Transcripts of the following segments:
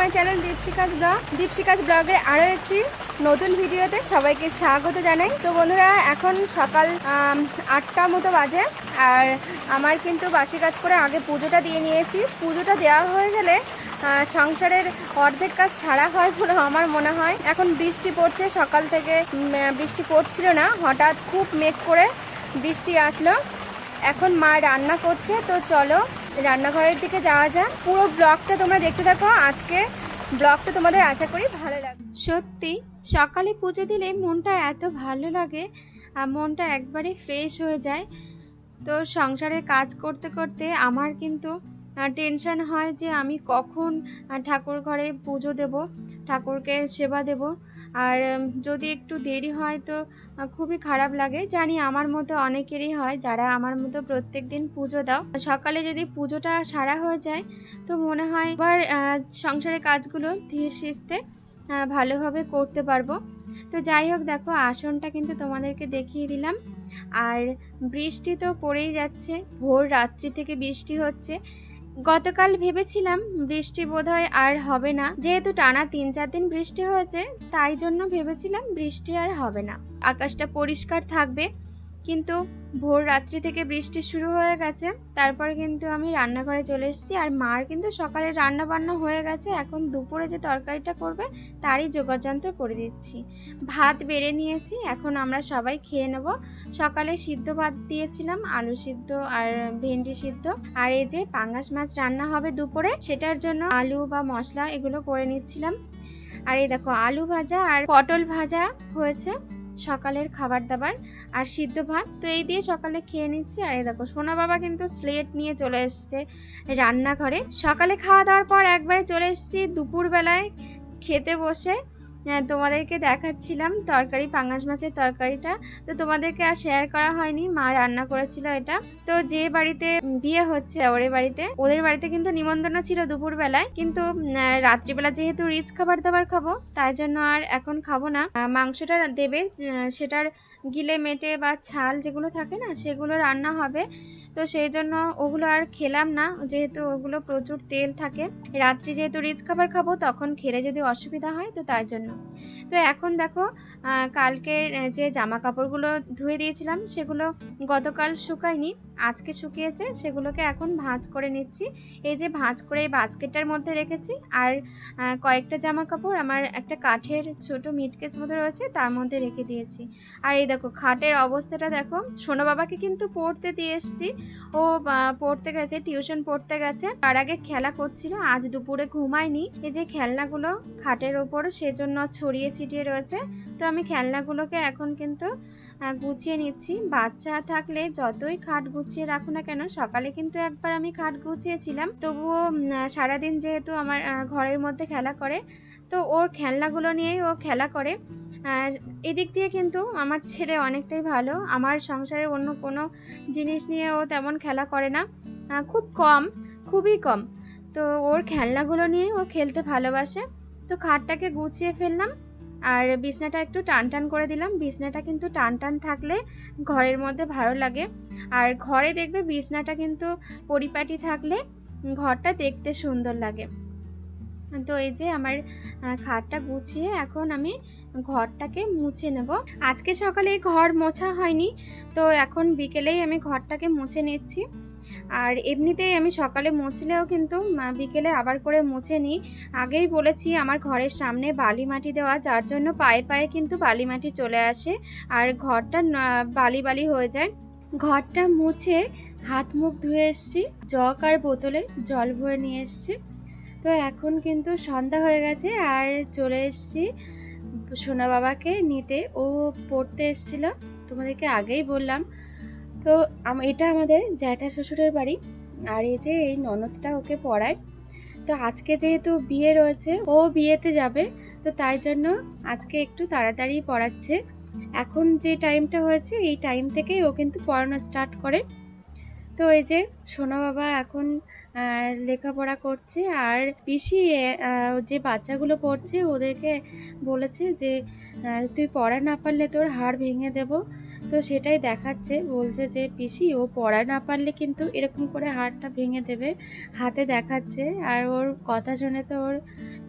My channel দীপশিকাস blog. দীপশিকাস ব্লগে আরও একটি নতুন ভিডিওতে সবাইকে স্বাগত জানাই। তো বন্ধুরা, এখন সকাল আটটা মতো বাজে আর আমার কিন্তু বাসি কাজ করে আগে পুজোটা দিয়ে নিয়েছি। পুজোটা দেওয়া হয়ে গেলে সংসারের অর্ধেক কাজ ছাড়া হয় বলে আমার মনে হয়। এখন বৃষ্টি পড়ছে, সকাল থেকে বৃষ্টি পড়ছিল না। হঠাৎ খুব মেঘ করে বৃষ্টি আসলো। এখন মা রান্না করছে, তো চলো রান্নাঘরের দিকে যাওয়া যাক। পুরো ব্লগটা তোমরা দেখতে থাকো। আজকে ব্লগটা তোমাদের আশা করি ভালো লাগবে। সত্যি, সকালে পুজো দিলে মনটা এত ভালো লাগে আর মনটা একবারে ফ্রেশ হয়ে যায়। তো সংসারে কাজ করতে করতে আমার কিন্তু টেনশন হয় যে আমি কখন ঠাকুর ঘরে পুজো দেব, ঠাকুরকে সেবা দেব। আর যদি একটু দেরি হয় তো খুবই খারাপ লাগে। জানি আমার মতো অনেকেরই হয় যারা আমার মতো প্রত্যেক দিন পুজো দাও। সকালে যদি পুজোটা সারা হয়ে যায়, তো মনে হয় এবার সংসারের কাজগুলো ধীরে সিস্তে ভালোভাবে করতে পারব। তো যাই হোক, দেখো, আসনটা কিন্তু তোমাদেরকে দেখিয়ে দিলাম। আর বৃষ্টি তো পড়েই যাচ্ছে, ভোর রাত্রি থেকে বৃষ্টি হচ্ছে। গতকাল ভেবেছিলাম বৃষ্টি বোধহয় আর হবে না। যেহেতু টানা তিন, চার দিন বৃষ্টি হয়েছে, তাই জন্য ভেবেছিলাম বৃষ্টি আর হবে না। আকাশটা পরিষ্কার থাকবে কিন্তু ভোর রাত্রি থেকে বৃষ্টি শুরু হয়ে গেছে। তারপরে কিন্তু আমি রান্নাঘরে চলে এসেছি। আর মার কিন্তু সকালে রান্না বান্না হয়ে গেছে। এখন দুপুরে যে তরকারিটা করবে, তারই যোগাযন্ত্র করে দিচ্ছি। ভাত বেড়ে নিয়েছি। এখন আমরা সবাই খেয়ে নেব। সকালে সিদ্ধ ভাত দিয়েছিলাম, আলু সিদ্ধ আর ভেন্ডি সিদ্ধ। আর এই যে পাঙ্গাস মাছ রান্না হবে দুপুরে, সেটার জন্য আলু বা মশলা এগুলো করে নিচ্ছিলাম। আর এই দেখো, আলু ভাজা আর পটল ভাজা হয়েছে। সকালের খাবার দাবার আর সিদ্ধ ভাত, তো এই দিয়ে সকালে খেয়ে নিচ্ছি। আর এই দেখো, সোনা বাবা কিন্তু স্লেট নিয়ে চলে এসছে রান্নাঘরে। সকালে খাওয়া দাওয়ার পর একবারে চলে এসছি দুপুরবেলায় খেতে বসে। তোমাদেরকে দেখাচ্ছিলাম তরকারি পাঙ্গাস মাছের তরকারিটা। তো তোমাদেরকে আর শেয়ার করা হয়নি, মা রান্না করেছিল এটা। তো যে বাড়িতে বিয়ে হচ্ছে ওর বাড়িতে, ওদের বাড়িতে কিন্তু নিমন্ত্রণ ছিল দুপুরবেলায়। কিন্তু রাত্রিবেলা যেহেতু রিচ খাবার দাবার খাব, তাই জন্য আর এখন খাব না। মাংসটা দেবে সেটার গিলে মেটে বা ছাল যেগুলো থাকে না, সেগুলো রান্না হবে। তো সেই জন্য ওগুলো আর খেলাম না, যেহেতু ওগুলো প্রচুর তেল থাকে। রাত্রি যেহেতু রিচ খাবার খাব, তখন খেলে যদি অসুবিধা হয়, তো তার জন্য তো এখন দেখো কালকে যে জামা কাপড়গুলো ধুয়ে দিয়েছিলাম সেগুলো গতকাল শুকায়নি, আজকে শুকিয়েছে, সেগুলোকে এখন ভাঁজ করে নিচ্ছি। এই যে ভাঁজ করে এই বাস্কেটটার মধ্যে রেখেছি আর কয়েকটা জামা কাপড় আমার একটা কাঠের ছোট মিটকেস মতো রয়েছে, তার মধ্যে রেখে দিয়েছি। আর এই দেখো, খাটের অবস্থাটা দেখো, সোনা বাবাকে কিন্তু পড়তে দিয়ে এসছি। ও পড়তে গেছে, টিউশন পড়তে গেছে। তার আগে খেলা করছিল, আজ দুপুরে ঘুমায়নি। এই যে খেলনাগুলো খাটের ওপর, সেজন্য ছড়িয়ে ছিটিয়ে রয়েছে। তো আমি খেলনাগুলোকে এখন কিন্তু গুছিয়ে নিচ্ছি। বাচ্চা থাকলে যতই খাট গুছিয়ে রাখো না কেন, সকালে কিন্তু একবার আমি খাট গুছিয়েছিলাম। তবুও সারাদিন যেহেতু আমার ঘরের মধ্যে খেলা করে, তো ওর খেলনাগুলো নিয়েই ও খেলা করে। আর এদিক দিয়ে কিন্তু আমার ছেলে অনেকটাই ভালো। আমার সংসারে অন্য কোনো জিনিস নিয়ে ও তেমন খেলা করে না। খুব কম, খুবই কম। তো ওর খেলনাগুলো নিয়ে ও খেলতে ভালোবাসে। তো খাটটাকে গুছিয়ে ফেললাম আর বিছনাটা একটু টান টান করে দিলাম। বিছনাটা কিন্তু টান টান থাকলে ঘরের মধ্যে ভালো লাগে। আর ঘরে দেখবে বিছনাটা কিন্তু পরিপাটি থাকলে ঘরটা দেখতে সুন্দর লাগে। তো এই যে আমার খাটটা গুছিয়ে এখন আমি ঘরটাকে মুছে নেব। আজকে সকালে ঘর মোছা হয়নি, তো এখন বিকেলেই আমি ঘরটাকে মুছে নিচ্ছি। আর এমনিতেই আমি সকালে মুছলেও কিন্তু বিকেলে আবার করে মুছে নিই। আগেই বলেছি আমার ঘরের সামনে বালি মাটি দেওয়া, যার জন্য পায়ে পায়ে কিন্তু বালি মাটি চলে আসে আর ঘরটা বালি বালি হয়ে যায়। ঘরটা মুছে হাত মুখ ধুয়ে এসেছি, জগ আর বোতলে জল ভরে নিয়ে এসেছি। তো এখন কিন্তু সন্ধ্যা হয়ে গেছে আর চলে এসেছি সোনা বাবাকে নিতে। ও পড়তে এসেছিল, তোমাদেরকে আগেই বললাম। তো এটা আমাদের জ্যাঠা শ্বশুরের বাড়ি। আর এই যে এই ননদটা ওকে পড়ায়। তো আজকে যেহেতু বিয়ে রয়েছে, ও বিয়েতে যাবে, তো তাই জন্য আজকে একটু তাড়াতাড়ি পড়াচ্ছে। এখন যে টাইমটা হয়েছে, এই টাইম থেকেই ও কিন্তু পড়ানো স্টার্ট করে। তো এই যে সোনা বাবা এখন লেখাপড়া করছে। আর পিসি যে বাচ্চাগুলো পড়ছে, ওদেরকে বলেছে যে তুই পড়া না পারলে তোর হাড় ভেঙে দেব। তো সেটাই দেখাচ্ছে, বলছে যে, পিসি, ও পড়া না পারলে কিন্তু এরকম করে হাতটা ভেঙে দেবে। হাতে দেখাচ্ছে, আর ওর কথা শুনে তো ওর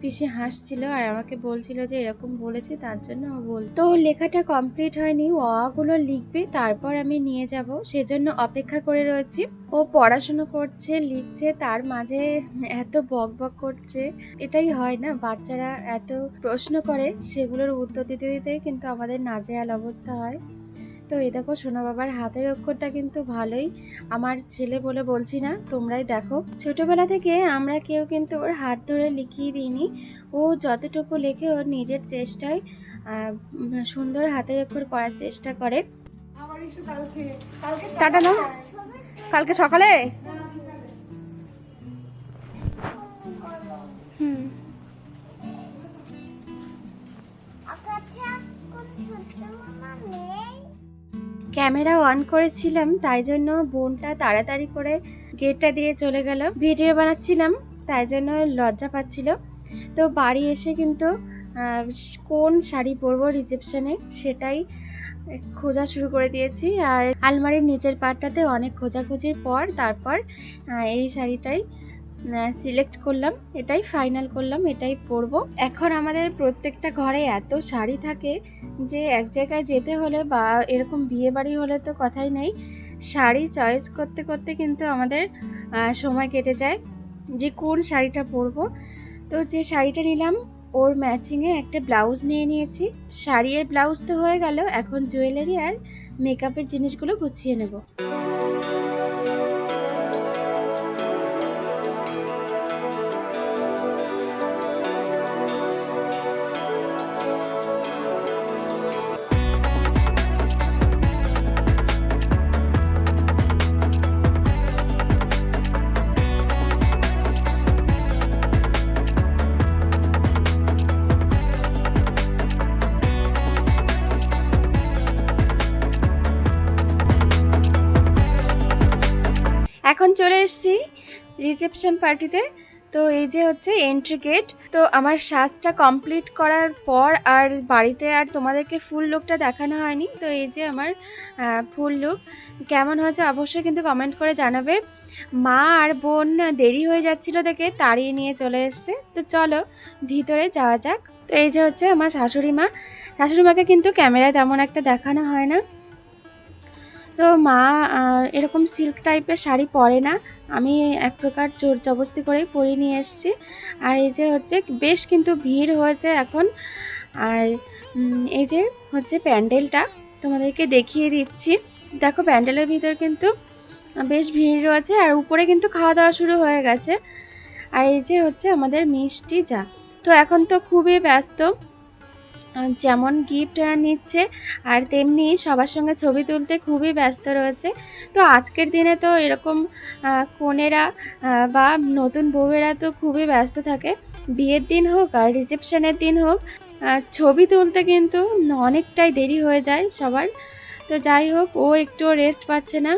পিসি হাসছিল আর আমাকে বলছিল যে, এরকম বলেছি, তার জন্য ও বল তো লেখাটা কমপ্লিট হয়নি, ও গুলো লিখবে, তারপর আমি নিয়ে যাব। সেজন্য অপেক্ষা করে রয়েছি। ও পড়াশুনো করছে, লিখছে, তার মাঝে এত বক বক করছে, এটাই হয় না, বাচ্চারা এত প্রশ্ন করে, সেগুলোর উত্তর দিতে দিতেই কিন্তু আমাদের নাজেহাল অবস্থা হয়। তো এই দেখো সোনা বাবার হাতের অক্ষরটা কিন্তু ভালোই। আমার ছেলে বলে বলছি না তোমরাই দেখো। ছোটবেলা থেকে আমরা কেউ কিন্তু ওর হাত ধরে লিখিয়ে দিইনি। ও যতটুকু লেখে ওর নিজের চেষ্টায় সুন্দর হাতের অক্ষর করার চেষ্টা করে। টাটা না কালকে সকালে? হুম। ক্যামেরা অন করেছিলাম, তাই জন্য বোনটা তাড়াতাড়ি করে গেটটা দিয়ে চলে গেল। ভিডিও বানাচ্ছিলাম, তাই জন্য লজ্জা পাচ্ছিল। তো বাড়ি এসে কিন্তু কোন শাড়ি পরবো রিসেপশনে সেটাই খোঁজা শুরু করে দিয়েছি। আর আলমারির নিচের পাটটাতে অনেক খোঁজাখুঁজির পর, তারপর এই শাড়িটাই সিলেক্ট করলাম, এটাই ফাইনাল করলাম, এটাই পরবো। এখন আমাদের প্রত্যেকটা ঘরে এত শাড়ি থাকে যে এক জায়গায় যেতে হলে বা এরকম বিয়ে বাড়ি হলে তো কথাই নেই। শাড়ি চয়েস করতে করতে কিন্তু আমাদের সময় কেটে যায় যে কোন শাড়িটা পরবো। তো যে শাড়িটা নিলাম, ওর ম্যাচিংয়ে একটা ব্লাউজ নিয়ে নিয়েছি। শাড়ি আর ব্লাউজ তো হয়ে গেল, এখন জুয়েলারি আর মেকআপের জিনিসগুলো গুছিয়ে নেব। এখন চলে এসেছি রিসেপশন পার্টিতে তো। এই যে হচ্ছে এন্ট্রি গেট তো আমার সাজটা কমপ্লিট করার পর আর বাড়িতে আর তোমাদেরকে ফুল লুকটা দেখানো হয়নি। তো এই যে আমার ফুল লুক কেমন হয়েছে অবশ্যই কিন্তু কমেন্ট করে জানাবে। মা আর বোন দেরি হয়ে যাচ্ছিল দেখে তাড়িয়ে নিয়ে চলে এসছে। তো চলো ভিতরে যাওয়া যাক। তো এই যে হচ্ছে আমার শাশুড়ি মা। শাশুড়ি মাকে কিন্তু ক্যামেরায় তেমন একটা দেখানো হয় না। তো মা এরকম সিল্ক টাইপের শাড়ি পরে না, আমি এক প্রকার জোর জবস্তি করেই পরিয়ে নিয়ে এসেছি। আর এই যে হচ্ছে, বেশ কিন্তু ভিড় হয়েছে এখন। আর এই যে হচ্ছে প্যান্ডেলটা তোমাদেরকে দেখিয়ে দিচ্ছি। দেখো প্যান্ডেলের ভিতর কিন্তু বেশ ভিড় রয়েছে, আর উপরে কিন্তু খাওয়া দাওয়া শুরু হয়ে গেছে। আর এই যে হচ্ছে আমাদের মিষ্টি চা। তো এখন তো খুবই ব্যস্ত। যেমন গিফট নিচ্ছে, আর তেমনি সবার সঙ্গে ছবি তুলতে খুবই ব্যস্ত রয়েছে। তো আজকের দিনে তো এরকম কনেরা বা নতুন বউয়েরা তো খুবই ব্যস্ত থাকে। বিয়ের দিন হোক আর রিসেপশনের দিন হোক ছবি তুলতে কিন্তু অনেকটাই দেরি হয়ে যায় সবার। তো যাই হোক, ও একটু রেস্ট পাচ্ছে না।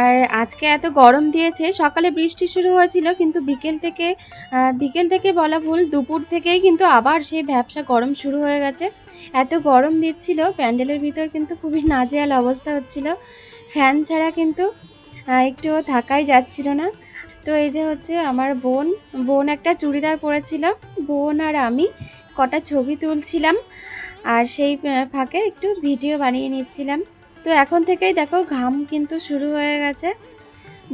আর আজকে এত গরম দিয়েছে, সকালে বৃষ্টি শুরু হয়েছিল, কিন্তু বিকেল থেকে বিকেল থেকে বলা ভুল, দুপুর থেকেই কিন্তু আবার সেই ব্যবসা গরম শুরু হয়ে গেছে। এত গরম দিচ্ছিল, প্যান্ডেলের ভিতর কিন্তু খুবই নাজেহাল অবস্থা হচ্ছিল। ফ্যান ছাড়া কিন্তু একটুও থাকাই যাচ্ছিল না। তো এই যে হচ্ছে আমার বোন বোন একটা চুড়িদার পরেছিল। বোন আর আমি কটা ছবি তুলছিলাম, আর সেই ফাঁকে একটু ভিডিও বানিয়ে নিচ্ছিলাম। তো এখন থেকেই দেখো ঘাম কিন্তু শুরু হয়ে গেছে।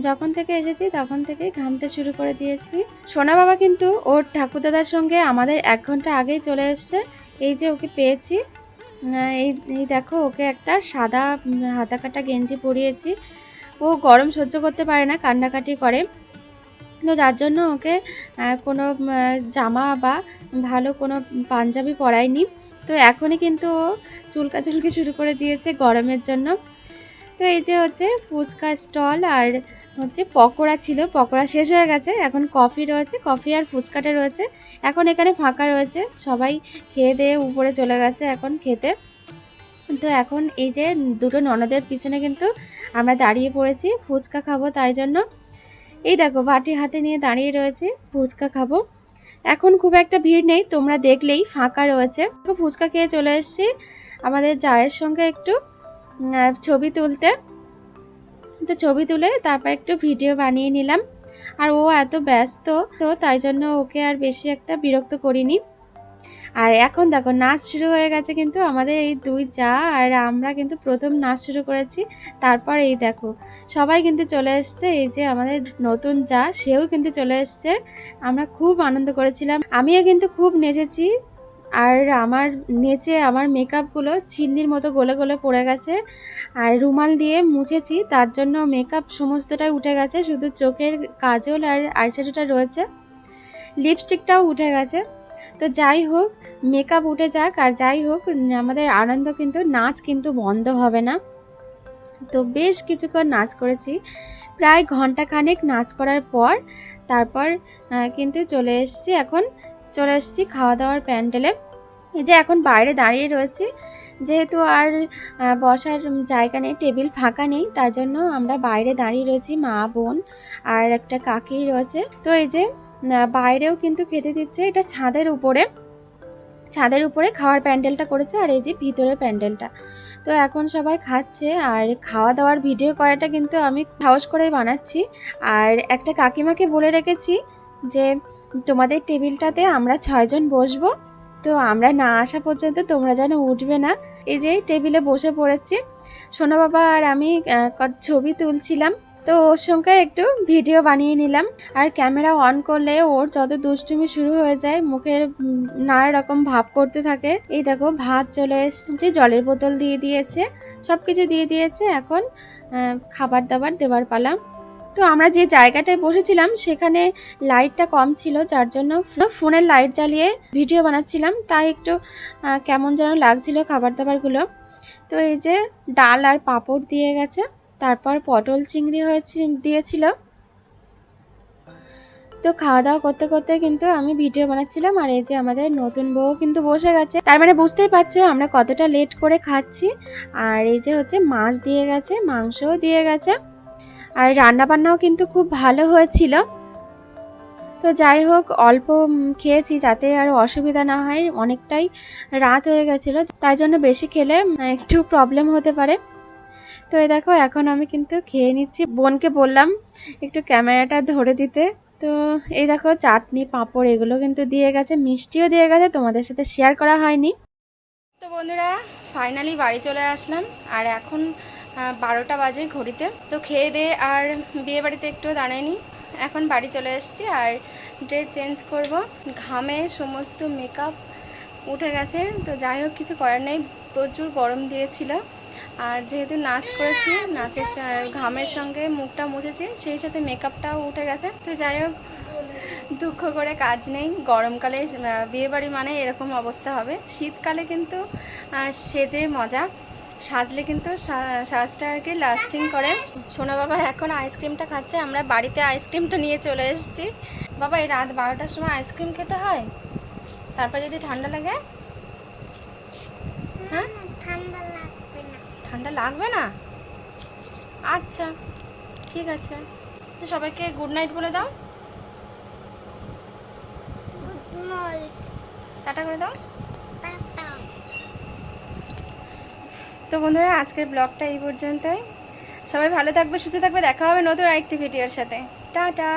যখন থেকে এসেছি তখন থেকেই ঘামতে শুরু করে দিয়েছি। সোনা বাবা কিন্তু ওর ঠাকুরদাদার সঙ্গে আমাদের এক ঘণ্টা আগেই চলে এসছে। এই যে ওকে পেয়েছি। এই এই দেখো ওকে একটা সাদা হাতা কাটা গেঞ্জি পরিয়েছি। ও গরম সহ্য করতে পারে না, কান্নাকাটি করে। তো যার জন্য ওকে কোনো জামা বা ভালো কোনো পাঞ্জাবি পরাইনি তো এখনই কিন্তু ও চুলকাচুলকি শুরু করে দিয়েছে গরমের জন্য। তো এই যে হচ্ছে ফুচকা স্টল আর হচ্ছে পকোড়া ছিল, পকোড়া শেষ হয়ে গেছে, এখন কফি রয়েছে, কফি আর ফুচকাটা রয়েছে, এখন এখানে ফাঁকা রয়েছে, সবাই খেয়ে দিয়ে উপরে চলে গেছে এখন খেতে। তো এখন এই যে দুটো ননদের পিছনে কিন্তু আমরা দাঁড়িয়ে পড়েছি, ফুচকা খাব তাই জন্য। এই দেখো বাটি হাতে নিয়ে দাঁড়িয়ে রয়েছে, ফুচকা খাব। এখন খুব একটা ভিড় নেই, তোমরা দেখলেই ফাঁকা রয়েছে। ফুচকা খেয়ে চলে এসেছি। আমাদের জায়ের সঙ্গে একটু ছবি তুলতে। তো ছবি তুলে তারপর একটু ভিডিও বানিয়ে নিলাম। আর ও এত ব্যস্ত, তো তাই জন্য ওকে আর বেশি একটা বিরক্ত করিনি। আর এখন দেখো, নাচ শুরু হয়ে গেছে কিন্তু আমাদের এই দুই চা আর আমরা কিন্তু প্রথম নাচ শুরু করেছি। তারপর এই দেখো, সবাই কিন্তু চলে এসছে, এই যে আমাদের নতুন চা সেও কিন্তু চলে এসছে। আমরা খুব আনন্দ করেছিলাম। আমিও কিন্তু খুব নেচেছি। আর আমার নেচে আমার মেকআপগুলো চিন্নির মতো গলে গলে পড়ে গেছে। আর রুমাল দিয়ে মুছেছি, তার জন্য মেকআপ সমস্তটাই উঠে গেছে, শুধু চোখের কাজল আর আইশ্যাডোটা রয়েছে। লিপস্টিকটাও উঠে গেছে। তো যাই হোক মেকআপ উঠে যাক আর যাই হোক, আমাদের আনন্দ কিন্তু, নাচ কিন্তু বন্ধ হবে না। তো বেশ কিছুক্ষণ নাচ করেছি। প্রায় ঘণ্টা খানেক নাচ করার পর, তারপর কিন্তু চলে এসেছি এখন, চলে এসেছি খাওয়া দাওয়ার প্যান্ডেলে। এই যে এখন বাইরে দাঁড়িয়ে রয়েছি, যেহেতু আর বসার জায়গা নেই, টেবিল ফাঁকা নেই, তার জন্য আমরা বাইরে দাঁড়িয়ে রয়েছি, মা, বোন আর একটা কাকি রয়েছে। তো এই যে বাইরেও কিন্তু খেতে দিচ্ছে, এটা ছাদের উপরে। ছাদের উপরে খাওয়ার প্যান্ডেলটা করেছে আর এই যে ভিতরের প্যান্ডেলটা। তো এখন সবাই খাচ্ছে আর খাওয়া দাওয়ার ভিডিও করাটা কিন্তু আমি সাহস করেই বানাচ্ছি। আর একটা কাকিমাকে বলে রেখেছি যে, তোমাদের টেবিলটাতে আমরা ছয়জন বসবো, তো আমরা না আসা পর্যন্ত তোমরা যেন উঠবে না। এই যে টেবিলে বসে পড়েছি। সোনা বাবা আর আমি ছবি তুলছিলাম। তো ওর সঙ্গে একটু ভিডিও বানিয়ে নিলাম। আর ক্যামেরা অন করলে ওর যত দুষ্টুমি শুরু হয়ে যায়, মুখের নানা রকম ভাব করতে থাকে। এই দেখো, ভাত চলে এসছে জলের বোতল দিয়ে দিয়েছে সব কিছু দিয়ে দিয়েছে। এখন খাবার দাবার দেওয়ার পালা। তো আমরা যে জায়গাটায় বসেছিলাম, সেখানে লাইটটা কম ছিল, যার জন্য ফোনের লাইট জ্বালিয়ে ভিডিও বানাচ্ছিলাম। তাই একটু কেমন যেন লাগছিল খাবার দাবারগুলো তো এই যে ডাল আর পাঁপড় দিয়ে গেছে। তারপর পটল চিংড়ি হয়েছে দিয়েছিল তো খাওয়া দাওয়া করতে করতে কিন্তু আমি ভিডিও বানাচ্ছিলাম আর এই যে আমাদের নতুন বউ কিন্তু বসে গেছে। তার মানে বুঝতেই পারছ আমরা কতটা লেট করে খাচ্ছি। আর এই যে হচ্ছে মাছ দিয়ে গেছে, মাংসও দিয়ে গেছে। আর রান্না বান্নাও কিন্তু খুব ভালো হয়েছিল। তো যাই হোক, অল্প খেয়েছি যাতে আর অসুবিধা না হয়, অনেকটাই রাত হয়ে গেছিল। তাই জন্য বেশি খেলে একটু প্রবলেম হতে পারে। তো এই দেখো, এখন আমি কিন্তু খেয়ে নিচ্ছি। বোনকে বললাম একটু ক্যামেরাটা ধরে দিতে। তো এই দেখো, চাটনি, পাঁপড়, এগুলো কিন্তু দিয়ে গেছে, মিষ্টিও দিয়ে গেছে, তোমাদের সাথে শেয়ার করা হয়নি। তো বন্ধুরা ফাইনালি বাড়ি চলে আসলাম, আর এখন বারোটা বাজে ঘড়িতে। তো খেয়ে দিয়ে আর বিয়ে বাড়িতে একটু দাঁড়ায়নি এখন বাড়ি চলে এসেছি, আর ড্রেস চেঞ্জ করব। ঘামে সমস্ত মেকআপ উঠে গেছে, তো যাই হোক, কিছু করার নেই। প্রচুর গরম দিয়েছিল। আর যেহেতু নাচ করেছি, নাচের ঘামের সঙ্গে মুখটা মুছেছি, সেই সাথে মেকআপটাও উঠে গেছে। তো যাই হোক, দুঃখ করে কাজ নেই। গরমকালে বিয়েবাড়ি মানে এরকম অবস্থা হবে। শীতকালে কিন্তু সেজে মজা। সাজলে কিন্তু সাজটা আর কি লাস্টিং করে। সোনা বাবা এখন আইসক্রিমটা খাচ্ছে, আমরা বাড়িতে আইসক্রিমটা নিয়ে চলে এসেছি। বাবা, এই রাত বারোটার সময় আইসক্রিম খেতে হয়? তারপর যদি ঠান্ডা লাগে? হ্যাঁ? ঠান্ডা লাগবে না ঠান্ডা লাগবে না? আচ্ছা ঠিক আছে। তো সবাইকে গুড নাইট বলে দাও। টাটা করে দাও। তো বন্ধুরা, আজকের ব্লগটা এই পর্যন্তই। সবাই ভালো থাকবে, সুস্থ থাকবে, দেখা হবে নতুন আরেকটি ভিডিওর সাথে। টাটা।